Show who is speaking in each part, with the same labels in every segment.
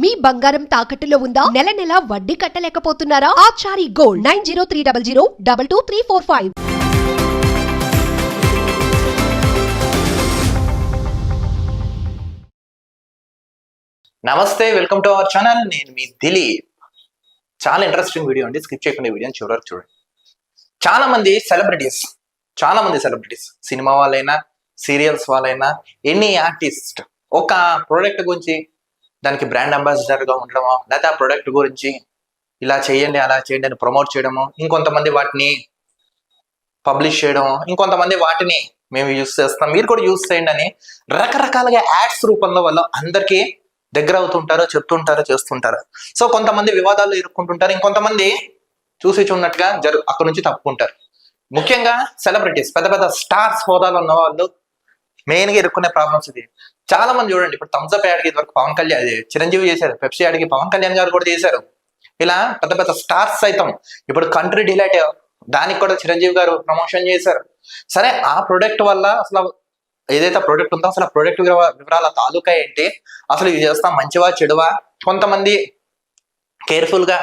Speaker 1: మీ బంగారం తాకట్టులో ఉందా? నెల నెల వడ్డీ కట్టలేకపోతున్నారా? Achari gold nine zero three double zero double two three four five.
Speaker 2: Namaste welcome to our channel. నేను మీ దిలీప్. చాలా ఇంట్రెస్టింగ్ వీడియో అండి. స్కిప్ చేయకుండా వీడియోని చివరికి చూడండి. చాలా మంది సెలబ్రిటీస్ చాలా మంది సెలబ్రిటీస్ సినిమా వాళ్ళైనా సీరియల్స్ వాళ్ళైనా ఎనీ ఆర్టిస్ట్ ఒక ప్రోడక్ట్ గురించి దానికి బ్రాండ్ అంబాసిడర్గా ఉండడము ఉండడమో లేదా ఆ ప్రోడక్ట్ గురించి ఇలా చేయండి అలా చేయండి అని ప్రమోట్ చేయడము ఇంకొంతమంది వాటిని పబ్లిష్ చేయడము ఇంకొంతమంది వాటిని మేము యూస్ చేస్తాం. మీరు కూడా యూస్ చేయండి అని రకరకాలుగా యాడ్స్ రూపంలో వాళ్ళు అందరికీ దగ్గర అవుతుంటారో చెప్తుంటారో చేస్తుంటారు. సో కొంతమంది వివాదాలు ఇరుక్కుంటుంటారు ఇంకొంతమంది చూసి చూడనట్టుగా జరు అక్కడ నుంచి తప్పుకుంటారు. ముఖ్యంగా సెలబ్రిటీస్ పెద్ద పెద్ద స్టార్స్ హోదాలో ఉన్న వాళ్ళు మెయిన్గా ఎదుర్కొనే ప్రాబ్లమ్స్ ఇది. చాలా మంది చూడండి ఇప్పుడు థమ్స్అప్ యాడ్కి ఇదివరకు పవన్ కళ్యాణ్ చిరంజీవి చేశారు పెప్సీ యాడ్కి పవన్ కళ్యాణ్ గారు కూడా చేశారు. ఇలా పెద్ద పెద్ద స్టార్స్ సైతం. ఇప్పుడు కంట్రీ డిలైట్ దానికి కూడా చిరంజీవి గారు ప్రమోషన్ చేశారు. సరే ఆ ప్రొడక్ట్ వల్ల అసలు ఏదైతే ప్రోడక్ట్ ఉందో అసలు ఆ ప్రోడక్ట్ వివరాల తాలూకా ఏంటి? అసలు ఇది చేస్తా మంచివా చెడువా? కొంతమంది కేర్ఫుల్గా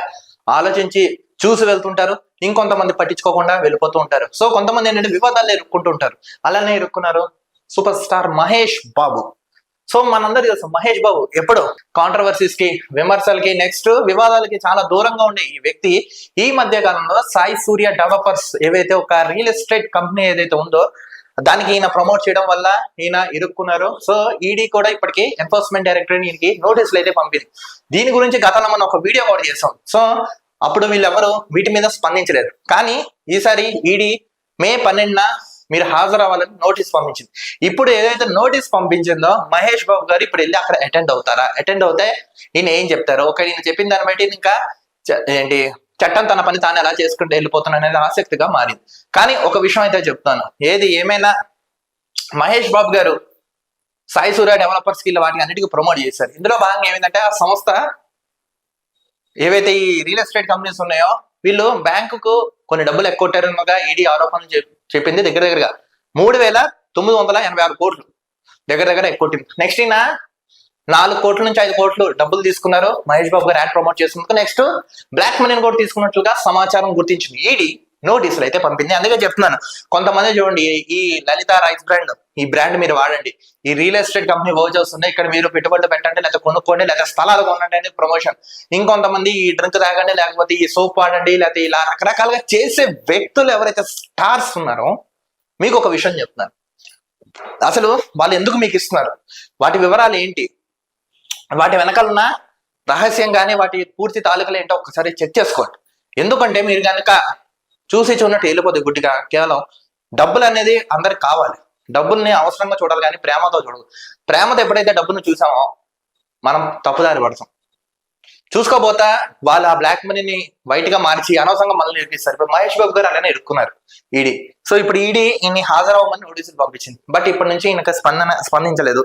Speaker 2: ఆలోచించి చూసి వెళ్తుంటారు. ఇంకొంతమంది పట్టించుకోకుండా వెళ్ళిపోతూ ఉంటారు. సో కొంతమంది ఏంటంటే వివాదాలు ఎరుక్కుంటూ ఉంటారు. అలానే ఎరుక్కున్నారు super star Mahesh Babu. So మనందరికీ తెలుసు మహేష్ బాబు ఎప్పుడు కాంట్రవర్సీస్కి విమర్శలకి నెక్స్ట్ వివాదాలకి చాలా దూరంగా ఉండే ఈ వ్యక్తి ఈ మధ్య కాలంలో సాయి సూర్య డెవలపర్స్ ఏవైతే ఒక రియల్ ఎస్టేట్ కంపెనీ ఏదైతే ఉందో దానికి ఈయన ప్రమోట్ చేయడం వల్ల ఈయన ఇరుక్కున్నారు. సో ఈడీ కూడా ఇప్పటికి ఎన్ఫోర్స్మెంట్ డైరెక్టర్ ఈయనకి నోటీసులు అయితే పంపింది. దీని గురించి గతంలో మనం ఒక వీడియో కూడా చేసాం సో అప్పుడు వీళ్ళెవరు వీటి మీద స్పందించలేదు. కానీ ఈసారి ఈడీ మే పన్నెండున మీరు హాజరవ్వాలని నోటీస్ పంపించింది. ఇప్పుడు ఏదైతే నోటీస్ పంపించిందో మహేష్ బాబు గారు ఇప్పుడు వెళ్ళి అక్కడ అటెండ్ అవుతారా? అటెండ్ అవుతే ఈయన ఏం చెప్తారు? ఒకటి ఈయన చెప్పిన దాన్ని బట్టి ఇంకా ఏంటి చట్టం తన పని తాను ఎలా చేసుకుంటూ వెళ్ళిపోతున్నా అనేది ఆసక్తిగా మారింది. కానీ ఒక విషయం అయితే చెప్తాను. ఏది ఏమైనా మహేష్ బాబు గారు సాయి సూర్య డెవలపర్స్కి వాటిని అన్నిటికీ ప్రమోట్ చేశారు. ఇందులో భాగంగా ఏమైందంటే ఆ సంస్థ ఏవైతే ఈ రియల్ ఎస్టేట్ కంపెనీస్ ఉన్నాయో వీళ్ళు బ్యాంకుకు కొన్ని డబ్బులు ఎక్కొట్టారనగా ఈడీ ఆరోపణలు చెప్పింది దగ్గర దగ్గరగా. మూడు వేల తొమ్మిది వందల ఎనభై ఆరు కోట్లు. దగ్గర దగ్గర ఎక్కొట్టింది నెక్స్ట్ ఈయన నాలుగు కోట్ల నుంచి ఐదు కోట్లు డబ్బులు తీసుకున్నారు. మహేష్ బాబు గారు యాడ్ ప్రమోట్ చేసినందుకు. నెక్స్ట్ బ్లాక్ మనీని కూడా తీసుకున్నట్లుగా సమాచారం గుర్తించింది. ఈడీ నోటీసులు అయితే పంపింది. అందుకే చెప్తున్నాను. కొంతమంది చూడండి ఈ- లలిత రైస్ బ్రాండ్ ఈ బ్రాండ్ మీరు వాడండి. ఈ రియల్ ఎస్టేట్ కంపెనీ వోచర్స్ ఉన్నాయి. ఇక్కడ మీరు పెట్టుబడులు పెట్టండి లేకపోతే కొనుక్కోండి లేకపోతే స్థలాలు కొనండి అని ప్రమోషన్. ఇంకొంతమంది ఈ డ్రింక్ తాగండి లేకపోతే ఈ సోప్ వాడండి లేకపోతే ఇలా రకరకాలుగా చేసే వ్యక్తులు ఎవరైతే స్టార్స్ ఉన్నారో మీకు ఒక విషయం చెప్తున్నాను. అసలు వాళ్ళు ఎందుకు మీకు ఇస్తున్నారు? వాటి వివరాలు ఏంటి? వాటి వెనకాలన్న రహస్యంగానే రహస్యం కానీ వాటి పూర్తి తాలూకులు ఏంటో ఒకసారి చెక్ చేసుకోండి. ఎందుకంటే మీరు కనుక చూసి చూడటం వెళ్ళిపోతుంది గుడ్డిగా. కేవలం డబ్బులు అనేది అందరికి కావాలి. డబ్బుల్ని అవసరంగా చూడాలి కానీ ప్రేమతో చూడదు. ప్రేమతో ఎప్పుడైతే డబ్బును చూసామో మనం తప్పుదారి పడతాం. చూసుకోబోతా వాళ్ళు ఆ బ్లాక్ మనీని వైట్గా మార్చి అనవసరంగా మనల్ని ఇరికిస్తారు ఇప్పుడు మహేష్ బాబు గారు అలానే ఇరుక్కున్నారు ఈడీ. సో ఇప్పుడు ఈడీ ఈయన హాజరవ్వమని నోటీసులు పంపించింది. బట్ ఇప్పటి నుంచి ఈయనకి స్పందన స్పందించలేదు.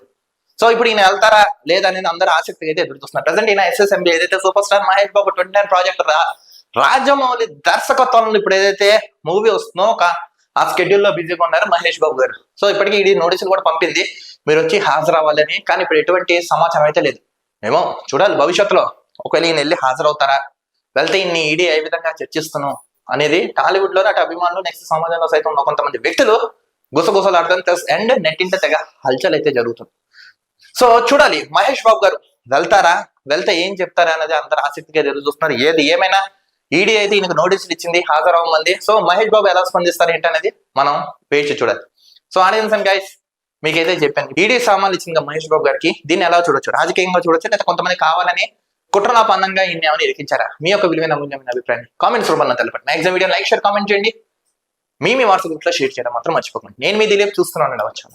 Speaker 2: సో ఇప్పుడు ఈయన వెళ్తారా లేదనేది అందరూ ఆసక్తిగా అయితే ఎదురు చూస్తున్నారు. ప్రజెంట్ ఈయన ఎస్ఎస్ఎంబి ఏదైతే super star Mahesh Babu twenty nine project రా రాజమౌళి దర్శకత్వంలో ఇప్పుడు ఏదైతే మూవీ వస్తుందో ఒక ఆ స్కెడ్యూల్లో లో బిజీగా ఉన్నారు మహేష్ బాబు గారు. సో ఇప్పటికి ఇది నోటీసులు కూడా పంపింది. మీరు వచ్చి హాజరవ్వాలని కానీ ఇప్పుడు ఎటువంటి సమాచారం అయితే లేదు. ఏమో చూడాలి భవిష్యత్తులో. ఒకవేళ ఈయన వెళ్ళి హాజరవుతారా? వెళ్తే ఇన్ని ఈడీ ఏ విధంగా చర్చిస్తున్నాం అనేది టాలీవుడ్లో అటు అభిమానులు నెక్స్ట్ సమాజంలో సైతం ఉన్న కొంతమంది వ్యక్తులు గుసగుసలాడతాం ప్లస్ అండ్ నెట్టింట తెగ హల్చల్ అయితే జరుగుతుంది. సో చూడాలి మహేష్ బాబు గారు వెళ్తారా? వెళ్తే ఏం చెప్తారా? అనేది అందరూ ఆసక్తిగా ఎదురు చూస్తున్నారు. ఏది ఏమైనా ఈడీ అయితే ఈయనకు నోటీసులు ఇచ్చింది హాజరవ్వమంది సో మహేష్ బాబు ఎలా స్పందిస్తారు ఏంటనేది మనం వేచి చూడాలి. సో ఆడియన్స్ గైస్ మీకైతే చెప్పాను. ఈడీ సామాన్లు ఇచ్చింది మహేష్ బాబు గారికి. దీన్ని ఎలా చూడొచ్చు? రాజకీయంగా చూడొచ్చు? లేదా కొంతమంది కావాలని కుట్రలా పందంగా ఈయన ఏమైనా ఇరికించారా? మీ యొక్క విలువైన అమూల్యమైన అభిప్రాయం కామెంట్స్ రూపంలో తెలపండి. Maximum video like share comment చేయండి. మీ మీ వాట్సాప్ గ్రూప్లో షేర్ చేయడం మాత్రం మర్చిపోకండి. నేను మీ దిలీప్ చూస్తున్నాను వచ్చాను.